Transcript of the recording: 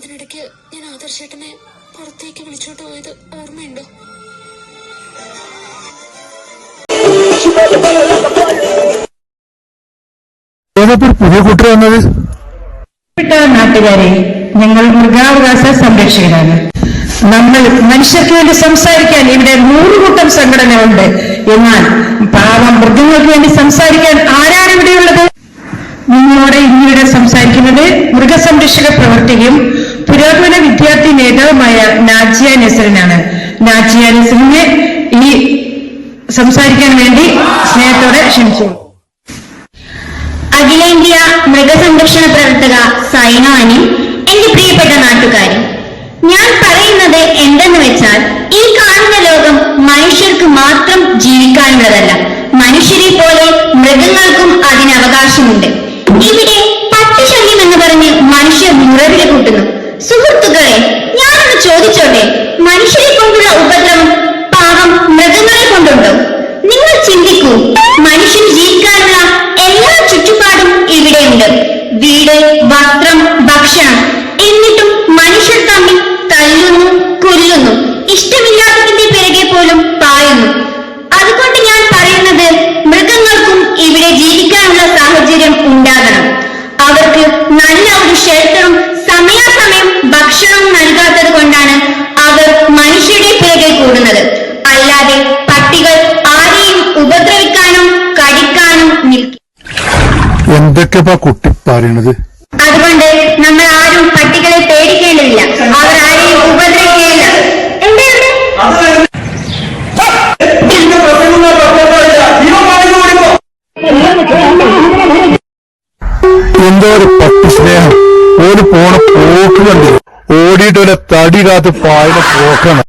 അതിനിടയ്ക്ക് ഞാൻ ആദർശേട്ടനെ പുറത്തേക്ക് വിളിച്ചോട്ട് പോയത് ഓർമ്മയുണ്ടോ? പുതിയ കൂട്ടർ വന്നത്? പ്രിയപ്പെട്ട നാട്ടുകാരെ ഞങ്ങൾ മൃഗാവകാശ സംരക്ഷകരാണ്. നമ്മൾ മനുഷ്യർക്ക് വേണ്ടി സംസാരിക്കാൻ ഇവിടെ നൂറുകൂട്ടം സംഘടന ഉണ്ട് എന്നാൽ പാവം മൃഗങ്ങൾക്ക് വേണ്ടി സംസാരിക്കാൻ ആരാണ് ഇവിടെയുള്ളത്? നിങ്ങളോട് ഇന്നിവിടെ സംസാരിക്കുന്നത് മൃഗസംരക്ഷക പ്രവർത്തകയും നേതാവുമായ നാജിയ നസറിനാണ്. നാജിയ നസറിനെ ഈ സംസാരിക്കാൻ വേണ്ടി സ്നേഹത്തോടെ ക്ഷണിച്ചു. അഖിലേന്ത്യ മൃഗസംരക്ഷണ പ്രവർത്തക സൈനാനി എന്റെ പ്രിയപ്പെട്ട നാട്ടുകാരി ഞാൻ പറയുന്നത് എന്തെന്ന് വെച്ചാൽ ഈ കാണുന്ന ലോകം മനുഷ്യർക്ക് മാത്രം ജീവിക്കാനുള്ളതല്ല. മനുഷ്യരെ പോലെ മൃഗങ്ങൾക്കും അതിന് അവകാശമുണ്ട്. ഇവിടെ ചോദിച്ചോട്ടെ? മനുഷ്യരെ കൊണ്ടുള്ള ഉപദ്രവം പാവം മൃഗങ്ങളെ കൊണ്ടുണ്ടോ. നിങ്ങൾ ചിന്തിക്കൂ മനുഷ്യൻ ജീവിക്കാനുള്ള എല്ലാ ചുറ്റുപാടും ഇവിടെയുണ്ട്. വീട് വസ്ത്രം ഭക്ഷണം എന്നിട്ടും മനുഷ്യർ തമ്മിൽ തല്ലുന്നു കൊല്ലുന്നു ഇഷ്ടമില്ലാത്തതിന്റെ പിറകെ പോലും പായുന്നു. അതുകൊണ്ട് ഞാൻ പറയുന്നത് മൃഗങ്ങൾക്കും ഇവിടെ ജീവിക്കാനുള്ള സാഹചര്യം ഉണ്ടാകണം. അവർക്ക് നല്ല ഒരു ഷെൽട്ടറും സമയാസമയം എന്തൊക്കെയാ കുട്ടി പറയണത്? അതുകൊണ്ട് നമ്മൾ ആരും പട്ടികളെ പേടിക്കേണ്ടതില്ല. അവർ ആരെയും ഉപദ്രവിക്കുകയില്ല എന്താ ഒരു പട്ടി സ്നേഹം? ഓടി പോണ പോക്ക് കണ്ടില്ല? ഓടിയിട്ട് ഒരു തടി കാത്ത് പായുന്ന പോക്കാണ്.